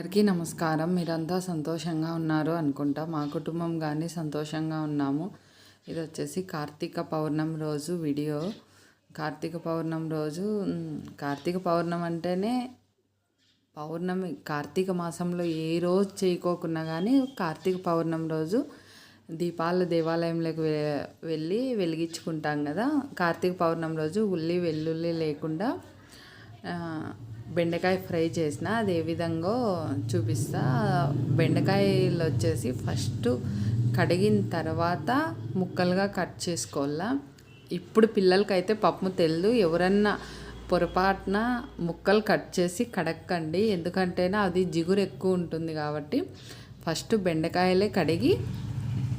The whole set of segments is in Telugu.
అందరికీ నమస్కారం. మీరంతా సంతోషంగా ఉన్నారు అనుకుంటా. మా కుటుంబం కానీ సంతోషంగా ఉన్నాము. ఇది వచ్చేసి కార్తీక పౌర్ణమి రోజు వీడియో. కార్తీక పౌర్ణమి రోజు కార్తీక పౌర్ణమి అంటేనే పౌర్ణమి కార్తీక మాసంలో ఏ రోజు చేయకోకున్నా కానీ కార్తీక పౌర్ణమి రోజు దీపాల దేవాలయంలోకి వెళ్ళి వెలిగించుకుంటాం కదా. కార్తీక పౌర్ణమి రోజు ఉల్లి వెల్లుల్లి లేకుండా బెండకాయ ఫ్రై చేసిన అది ఏ విధంగా చూపిస్తా. బెండకాయలు వచ్చేసి ఫస్ట్ కడిగిన తర్వాత ముక్కలుగా కట్ చేసుకోవాలా. ఇప్పుడు పిల్లలకైతే పప్పు తెలియదు ఎవరన్నా పొరపాటున ముక్కలు కట్ చేసి కడక్కండి. ఎందుకంటేనా అది జిగురు ఎక్కువ ఉంటుంది కాబట్టి ఫస్ట్ బెండకాయలే కడిగి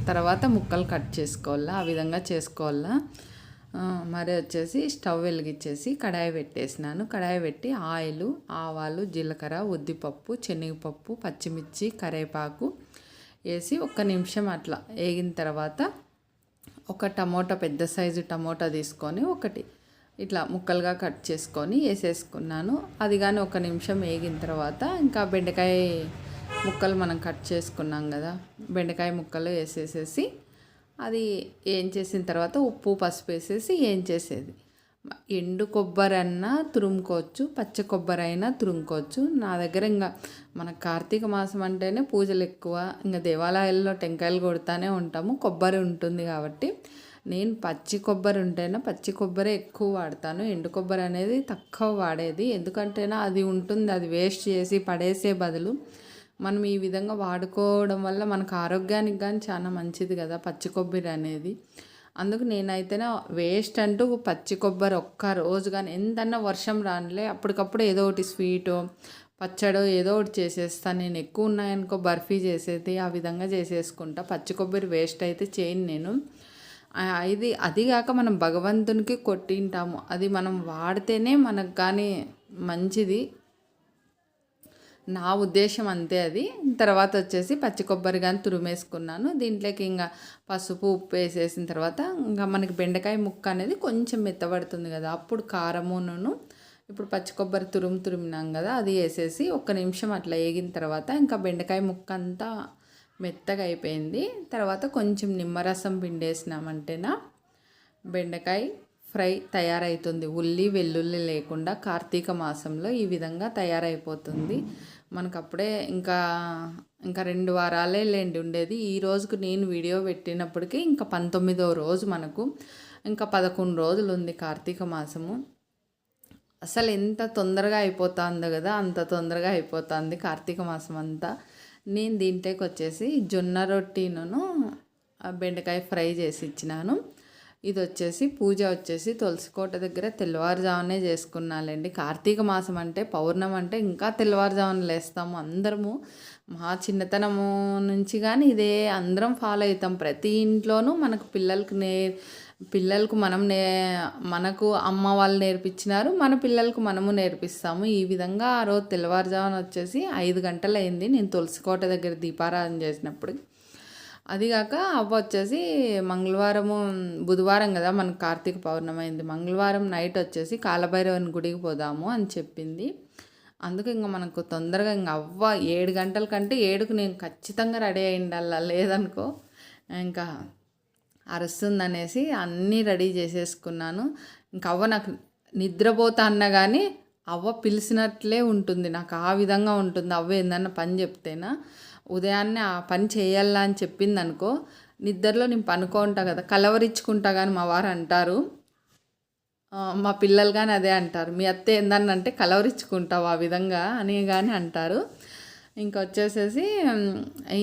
తర్వాత ముక్కలు కట్ చేసుకోవాలా. ఆ విధంగా చేసుకోవాలా. మరి వచ్చేసి స్టవ్ వెలిగించేసి కడాయి పెట్టేసినాను. కడాయి పెట్టి ఆయిల్ ఆవాలు జీలకర్ర ఉద్దిపప్పు శనగపప్పు పచ్చిమిర్చి కరివేపాకు వేసి ఒక్క నిమిషం అట్లా వేగిన తర్వాత ఒక టమోటా పెద్ద సైజు టమోటా తీసుకొని ఒకటి ఇట్లా ముక్కలుగా కట్ చేసుకొని వేసేసుకున్నాను. అది కానీ ఒక నిమిషం వేగిన తర్వాత ఇంకా బెండకాయ ముక్కలు మనం కట్ చేసుకున్నాం కదా బెండకాయ ముక్కలు వేసేసేసి అది ఏం చేసిన తర్వాత ఉప్పు పసుపు వేసేసి ఏం చేసేది? ఎండు కొబ్బరి అన్నా తురుముకోవచ్చు పచ్చ కొబ్బరి అయినా తురుముకోవచ్చు. నా దగ్గర ఇంకా మన కార్తీక మాసం అంటేనే పూజలు ఎక్కువ. ఇంకా దేవాలయాల్లో టెంకాయలు కొడుతూనే ఉంటాము. కొబ్బరి ఉంటుంది కాబట్టి నేను పచ్చి కొబ్బరి ఉంటేనే పచ్చి కొబ్బరి ఎక్కువ వాడతాను. ఎండు కొబ్బరి అనేది తక్కువ వాడేది. ఎందుకంటేనా అది ఉంటుంది అది వేస్ట్ చేసి పడేసే బదులు మనం ఈ విధంగా వాడుకోవడం వల్ల మనకు ఆరోగ్యానికి కానీ చాలా మంచిది కదా పచ్చి కొబ్బరి అనేది. అందుకు నేనైతేనే వేస్ట్ అంటూ పచ్చి కొబ్బరి ఒక్క రోజు కానీ ఎంతన్నా వర్షం రానిలే అప్పటికప్పుడు ఏదో ఒకటి స్వీటో పచ్చడో ఏదో ఒకటి చేసేస్తాను నేను ఎక్కువ ఉన్నాయనుకో బర్ఫీ చేసేది ఆ విధంగా చేసేసుకుంటా. పచ్చి కొబ్బరి వేస్ట్ అయితే చేయను నేను. ఇది అదిగాక మనం భగవంతునికి కొట్టింటాము. అది మనం వాడితేనే మనకు కానీ మంచిది. నా ఉద్దేశం అంతే అది. తర్వాత వచ్చేసి పచ్చి కొబ్బరి కానీ తురిమేసుకున్నాను. దీంట్లోకి ఇంకా పసుపు ఉప్పు వేసేసిన తర్వాత ఇంకా మనకి బెండకాయ ముక్క అనేది కొంచెం మెత్తబడుతుంది కదా. అప్పుడు కారమును ఇప్పుడు పచ్చి కొబ్బరి తురుము తురిమినాం కదా అది వేసేసి ఒక్క నిమిషం అట్లా వేగిన తర్వాత ఇంకా బెండకాయ ముక్క అంతా మెత్తగా అయిపోయింది. తర్వాత కొంచెం నిమ్మరసం పిండేసినామంటేనా బెండకాయ ఫ్రై తయారవుతుంది ఉల్లి వెల్లుల్లి లేకుండా కార్తీక మాసంలో ఈ విధంగా తయారైపోతుంది. మనకు అప్పుడే ఇంకా ఇంకా రెండు వారాలే లేండి ఉండేది. ఈ రోజుకు నేను వీడియో పెట్టినప్పటికీ ఇంకా పంతొమ్మిదో రోజు మనకు ఇంకా పదకొండు రోజులు ఉంది కార్తీక మాసము. అసలు ఎంత తొందరగా అయిపోతుందో కదా అంత తొందరగా అయిపోతుంది కార్తీక మాసం అంతా నేను దీంట్లోకి వచ్చేసి జొన్న రొట్టిను బెండకాయ ఫ్రై చేసి ఇచ్చినాను. ఇది వచ్చేసి పూజ వచ్చేసి తులసికోట దగ్గర తెల్లవారుజామునే చేసుకున్నాలండి. కార్తీక మాసం అంటే పౌర్ణమి అంటే ఇంకా తెల్లవారుజామున లేస్తాము. అందరము మా చిన్నతనము నుంచి కానీ ఇదే అందరం ఫాలో అవుతాం ప్రతి ఇంట్లోనూ మనకు పిల్లలకి నే పిల్లలకు మనం నే మనకు అమ్మ వాళ్ళు నేర్పించినారు మన పిల్లలకు మనము నేర్పిస్తాము. ఈ విధంగా ఆ రోజు తెల్లవారుజామున వచ్చేసి ఐదు గంటలు అయింది నేను తులసికోట దగ్గర దీపారాధన చేసినప్పుడు. అది కాక అవ్వ వచ్చేసి మంగళవారము బుధవారం కదా మనకు కార్తీక పౌర్ణమి అయింది. మంగళవారం నైట్ వచ్చేసి కాలభైరవుని గుడికి పోదాము అని చెప్పింది. అందుకు ఇంకా మనకు తొందరగా ఇంకా అవ్వ ఏడు గంటల కంటే ఏడుకు నేను ఖచ్చితంగా రెడీ అయి ఉండాలా లేదనుకో ఇంకా అరుస్తుందనేసి అన్నీ రెడీ చేసేసుకున్నాను. ఇంకా అవ్వ నాకు నిద్రపోతా అన్నా కానీ అవ్వ పిలిచినట్లే ఉంటుంది. నాకు ఆ విధంగా ఉంటుంది. అవ్వ ఏందన్నా పని చెప్తేనా? ఉదయాన్నే ఆ పని చేయాలా అని చెప్పింది అనుకో నిద్రలో నేను పనుకో ఉంటాను కదా కలవరించుకుంటా కానీ మా వారు అంటారు. మా పిల్లలు కానీ అదే అంటారు. మీ అత్త ఏందన్నంటే కలవరించుకుంటావు ఆ విధంగా అని కానీ అంటారు. ఇంకా వచ్చేసేసి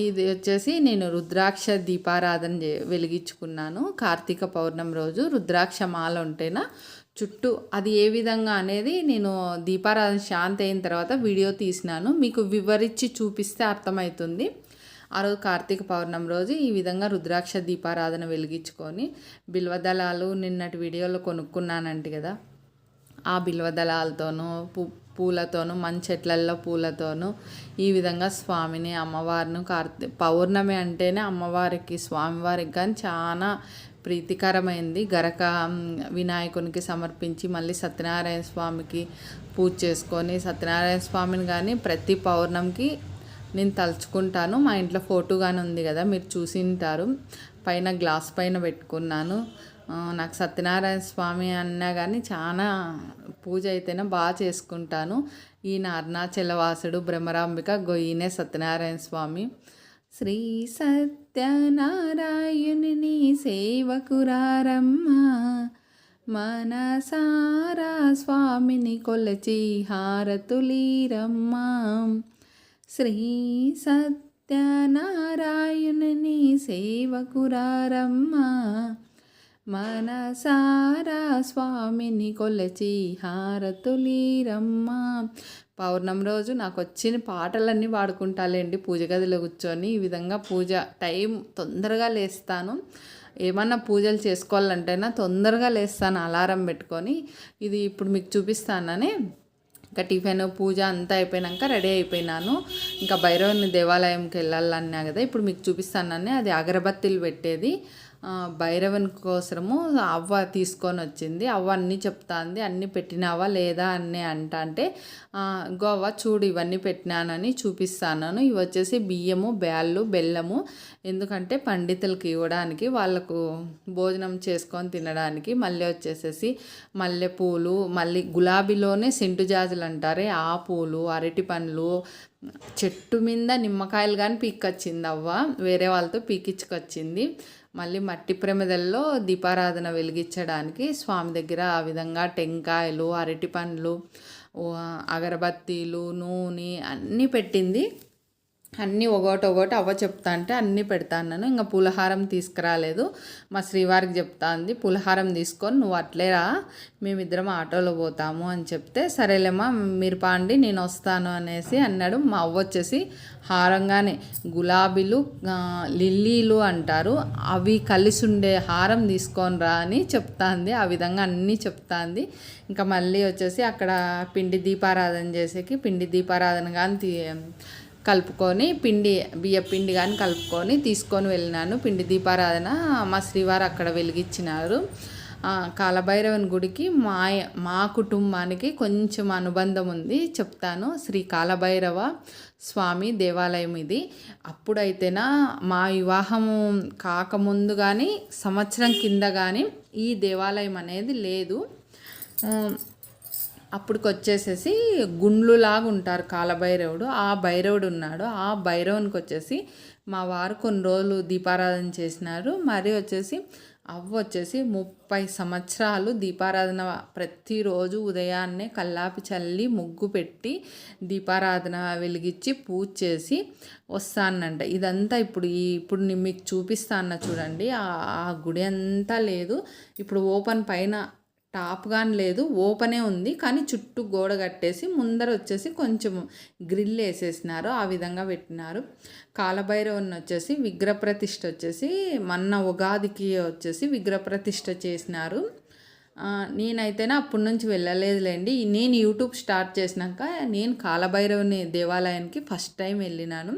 ఇది వచ్చేసి నేను రుద్రాక్ష దీపారాధన చే వెలిగించుకున్నాను. కార్తీక పౌర్ణమి రోజు రుద్రాక్ష మాల ఉంటేనా? చుట్టూ అది ఏ విధంగా అనేది నేను దీపారాధన శాంతి అయిన తర్వాత వీడియో తీసినాను. మీకు వివరించి చూపిస్తే అర్థమవుతుంది. ఆ రోజు కార్తీక పౌర్ణమి రోజు ఈ విధంగా రుద్రాక్ష దీపారాధన వెలిగించుకొని బిల్వదళాలు నిన్నటి వీడియోలో కొనుక్కున్నానంట కదా. ఆ బిల్వదళాలతోనూ పు పూలతోనూ మంచెట్లల్లో చెట్లల్లో పూలతోనూ ఈ విధంగా స్వామిని అమ్మవారిని కార్తీ పౌర్ణమి అంటేనే అమ్మవారికి స్వామివారికి కానీ చాలా ప్రీతికరమైంది. గరక వినాయకునికి సమర్పించి మళ్ళీ సత్యనారాయణ స్వామికి పూజ చేసుకొని సత్యనారాయణ స్వామిని కానీ ప్రతి పౌర్ణమికి నేను తలుచుకుంటాను. మా ఇంట్లో ఫోటో కానీ ఉంది కదా మీరు చూసి ఉంటారు. పైన గ్లాస్ పైన పెట్టుకున్నాను. నాకు సత్యనారాయణ స్వామి అన్నా కానీ చాలా పూజ అయితేనే బాగా చేసుకుంటాను. ఈయన అరుణాచలవాసుడు బ్రహ్మరాంబిక గొయ్యినే సత్యనారాయణ స్వామి. శ్రీ సత్యనారాయణుని సేవకురారమ్మా. మనసారా స్వామిని కొలచి హారతులీరమ్మా. శ్రీ సత్యనారాయణుని సేవకురారమ్మా. మనసారా స్వామిని కొలచి హారతులీరమ్మా. పౌర్ణమి రోజు నాకు వచ్చిన పాటలన్నీ పాడుకుంటాలేండి. పూజ గదిలో కూర్చొని ఈ విధంగా పూజ టైం తొందరగా లేస్తాను. ఏమన్నా పూజలు చేసుకోవాలంటేనా తొందరగా లేస్తాను అలారం పెట్టుకొని. ఇది ఇప్పుడు మీకు చూపిస్తానని. ఇంకా టిఫిన్ పూజ అంతా అయిపోయినాక రెడీ అయిపోయినాను. ఇంకా భైరవుని దేవాలయంకి వెళ్ళాలన్నా కదా ఇప్పుడు మీకు చూపిస్తానని. అది అగరబత్తీలు పెట్టేది. భైరవన్ కోసము అవ్వ తీసుకొని వచ్చింది. అవ్వ అన్నీ చెప్తాంది అన్నీ పెట్టినావా లేదా అని అంట. అంటే గోవా చూడు ఇవన్నీ పెట్టినానని చూపిస్తాను ఇవి వచ్చేసి బియ్యము బ్యాళ్ళు బెల్లము. ఎందుకంటే పండితులకి ఇవ్వడానికి వాళ్ళకు భోజనం చేసుకొని తినడానికి మళ్ళీ వచ్చేసేసి మల్లెపూలు మళ్ళీ గులాబీలోనే సెంటు జాజులు అంటారే. ఆ పూలు అరటి పండ్లు చెట్టు మీద నిమ్మకాయలు కానీ పీక్కొచ్చింది అవ్వ. వేరే వాళ్ళతో పీకిచ్చుకొచ్చింది మళ్ళీ మట్టి ప్రమిదల్లో దీపారాధన వెలిగించడానికి స్వామి దగ్గర ఆ విధంగా టెంకాయలు అరటి పండ్లు అగరబత్తీలు నూనె అన్నీ పెట్టింది. అన్నీ ఒకటి ఒకటి అవ్వ చెప్తా అంటే అన్నీ పెడతాను ఇంకా పులహారం తీసుకురాలేదు. మా శ్రీవారికి చెప్తా అంది పులహారం తీసుకొని నువ్వు అట్లేరా మేమిద్దరం ఆటోలో పోతాము అని చెప్తే సరేలేమ్మా మీరు పాండి నేను వస్తాను అనేసి అన్నాడు. మా అవ్వ వచ్చేసి హారంగానే గులాబీలు లిల్లీలు అంటారు. అవి కలిసి ఉండే హారం తీసుకొని రా అని చెప్తాంది ఆ విధంగా అన్నీ చెప్తాంది ఇంకా మళ్ళీ వచ్చేసి అక్కడ పిండి దీపారాధన చేసేకి పిండి దీపారాధన కానీ తీ కలుపుకొని పిండి బియ్య పిండి కానీ కలుపుకొని తీసుకొని వెళ్ళినాను. పిండి దీపారాధన మా శ్రీవారు అక్కడ వెలిగించినారు. కాలభైరవన్ గుడికి మా మా కుటుంబానికి కొంచెం అనుబంధం ఉంది చెప్తాను. శ్రీ కాలభైరవ స్వామి దేవాలయం ఇది. అప్పుడైతేనా మా వివాహము కాకముందు కానీ సంవత్సరం కింద కానీ ఈ దేవాలయం అనేది లేదు. అప్పుడుకి వచ్చేసేసి గుండ్లులాగా ఉంటారు కాలభైరవుడు. ఆ భైరవుడు ఉన్నాడు ఆ భైరవునికి వచ్చేసి మా వారు కొన్ని రోజులు దీపారాధన చేసినారు. మరి వచ్చేసి అవ్వ వచ్చేసి ముప్పై సంవత్సరాలు దీపారాధన ప్రతిరోజు ఉదయాన్నే కల్లాపి చల్లి ముగ్గు పెట్టి దీపారాధన వెలిగించి పూజ చేసి వస్తానంట. ఇదంతా ఇప్పుడు ఈ ఇప్పుడు నేను మీకు చూపిస్తాను చూడండి. ఆ గుడి అంతా లేదు. ఇప్పుడు ఓపెన్ పైన టాప్ కానీ లేదు ఓపెనే ఉంది. కానీ చుట్టూ గోడ కట్టేసి ముందర వచ్చేసి కొంచెం గ్రిల్ వేసేసినారు. ఆ విధంగా పెట్టినారు. కాలభైరవుని వచ్చేసి విగ్రహప్రతిష్ఠ వచ్చేసి మొన్న ఉగాదికి వచ్చేసి విగ్రహప్రతిష్ఠ చేసినారు. నేనైతేనే అప్పటి నుంచి వెళ్ళలేదులేండి. నేను యూట్యూబ్ స్టార్ట్ చేసినాక నేను కాలభైరవుని దేవాలయానికి ఫస్ట్ టైం వెళ్ళినాను.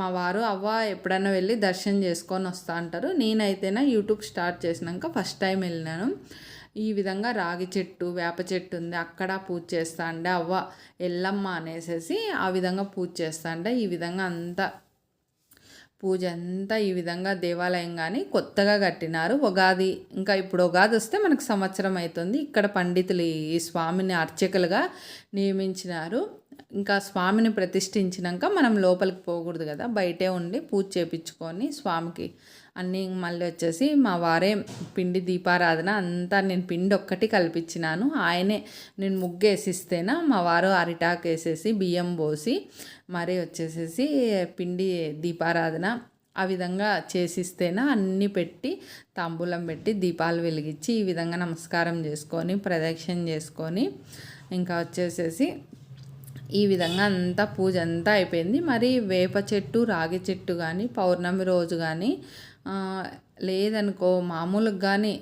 మా వారు అవ్వ ఎప్పుడైనా వెళ్ళి దర్శనం చేసుకొని వస్తా అంటారు. నేనైతేనే యూట్యూబ్ స్టార్ట్ చేసినాక ఫస్ట్ టైం వెళ్ళినాను. ఈ విధంగా రాగి చెట్టు వేప చెట్టు ఉంది. అక్కడ పూజ చేస్తాండే అవ్వ. ఎల్లమ్మ అనేసేసి ఆ విధంగా పూజ చేస్తాండే. ఈ విధంగా అంతా పూజ అంతా ఈ విధంగా దేవాలయం కానీ కొత్తగా కట్టినారు. ఉగాది ఇంకా ఇప్పుడు ఉగాది వస్తే మనకు సంవత్సరం అవుతుంది ఇక్కడ పండితులు ఈ స్వామిని అర్చకులుగా నియమించినారు. ఇంకా స్వామిని ప్రతిష్ఠించినాక మనం లోపలికి పోకూడదు కదా. బయటే ఉండి పూజ చేపించుకొని స్వామికి అన్నీ మళ్ళీ వచ్చేసి మా వారే పిండి దీపారాధన అంతా నేను పిండి ఒక్కటి కల్పించినాను. ఆయనే నేను ముగ్గు వేసిస్తేనా మా వారు అరిటాకు వేసేసి బియ్యం పోసి మరి వచ్చేసేసి పిండి దీపారాధన ఆ విధంగా చేసిస్తేనా అన్నీ పెట్టి తాంబూలం పెట్టి దీపాలు వెలిగించి ఈ విధంగా నమస్కారం చేసుకొని ప్రదక్షిణ చేసుకొని ఇంకా వచ్చేసేసి ఈ విధంగా అంతా పూజ అంతా అయిపోయింది. మరి వేప చెట్టు రాగి చెట్టు కానీ పౌర్ణమి రోజు కానీ లేదనుకో మామూలుగా కానీ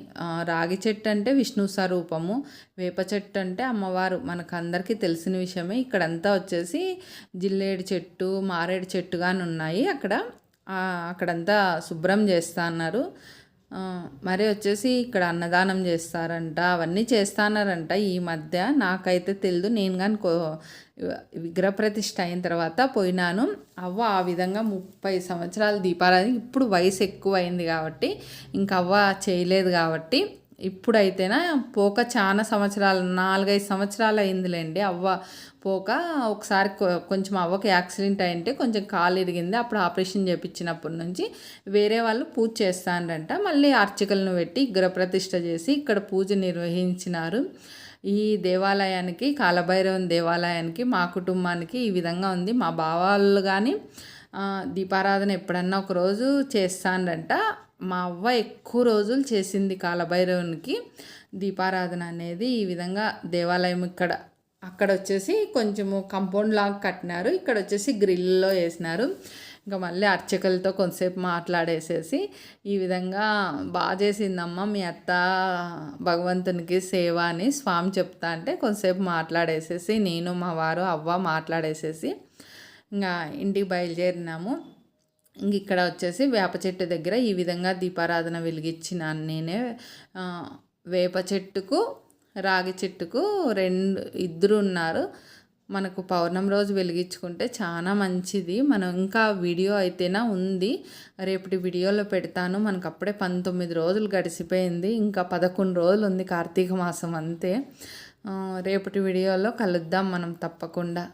రాగి చెట్టు అంటే విష్ణు స్వరూపము వేప చెట్టు అంటే అమ్మవారు. మనకందరికీ తెలిసిన విషయమే. ఇక్కడంతా వచ్చేసి జిల్లేడు చెట్టు మారేడు చెట్టు కానీ ఉన్నాయి అక్కడ అక్కడంతా శుభ్రం చేస్తా అన్నారు. మరి వచ్చేసి ఇక్కడ అన్నదానం చేస్తారంట అవన్నీ చేస్తానారంట ఈ మధ్య నాకైతే తెలియదు నేను కానీ విగ్రహప్రతిష్ఠ అయిన తర్వాత పోయినాను. అవ్వ ఆ విధంగా ముప్పై సంవత్సరాల దీపారాధన ఇప్పుడు వయసు ఎక్కువ అయింది కాబట్టి ఇంకా అవ్వ చేయలేదు కాబట్టి ఇప్పుడైతేనా పోక చాలా సంవత్సరాలు నాలుగైదు సంవత్సరాలు అయిందిలేండి. అవ్వ పోక ఒకసారి కొ- కొంచెం అవ్వకి యాక్సిడెంట్ అయింటే కొంచెం కాలు ఇరిగింది. అప్పుడు ఆపరేషన్ చేపించినప్పటి నుంచి వేరే వాళ్ళు పూజ చేస్తారంట మళ్ళీ అర్చకులను పెట్టి గృహప్రతిష్ఠ చేసి ఇక్కడ పూజ నిర్వహించినారు. ఈ దేవాలయానికి కాలభైరవన్ దేవాలయానికి మా కుటుంబానికి ఈ విధంగా ఉంది. మా బావాళ్ళు కానీ దీపారాధన ఎప్పుడన్నా ఒక రోజు చేస్తానంట మా అవ్వ ఎక్కువ రోజులు చేసింది కాలభైరవునికి. దీపారాధన అనేది ఈ విధంగా దేవాలయం ఇక్కడ అక్కడ వచ్చేసి కొంచెము కంపౌండ్ లాగా కట్టినారు. ఇక్కడ వచ్చేసి గ్రిల్లో వేసినారు. ఇంకా మళ్ళీ అర్చకులతో కొంతసేపు మాట్లాడేసేసి ఈ విధంగా బాగా చేసిందమ్మ మీ అత్త భగవంతునికి సేవ అని స్వామి చెప్తా అంటే కొంతసేపు మాట్లాడేసేసి నేను మా వారు అవ్వ మాట్లాడేసేసి ఇంకా ఇంటికి బయలుదేరినాము. ఇంక ఇక్కడ వచ్చేసి వేప చెట్టు దగ్గర ఈ విధంగా దీపారాధన వెలిగించిన నేనే వేప చెట్టుకు రాగి చెట్టుకు రెండు ఇద్దరు ఉన్నారు. మనకు పౌర్ణమి రోజు వెలిగించుకుంటే చాలా మంచిది. మనం ఇంకా వీడియో అయితేనా ఉంది. రేపటి వీడియోలో పెడతాను. మనకు అప్పుడే పంతొమ్మిది రోజులు గడిచిపోయింది. ఇంకా పదకొండు రోజులు ఉంది కార్తీక మాసం అంతే. రేపటి వీడియోలో కలుద్దాం మనం తప్పకుండా.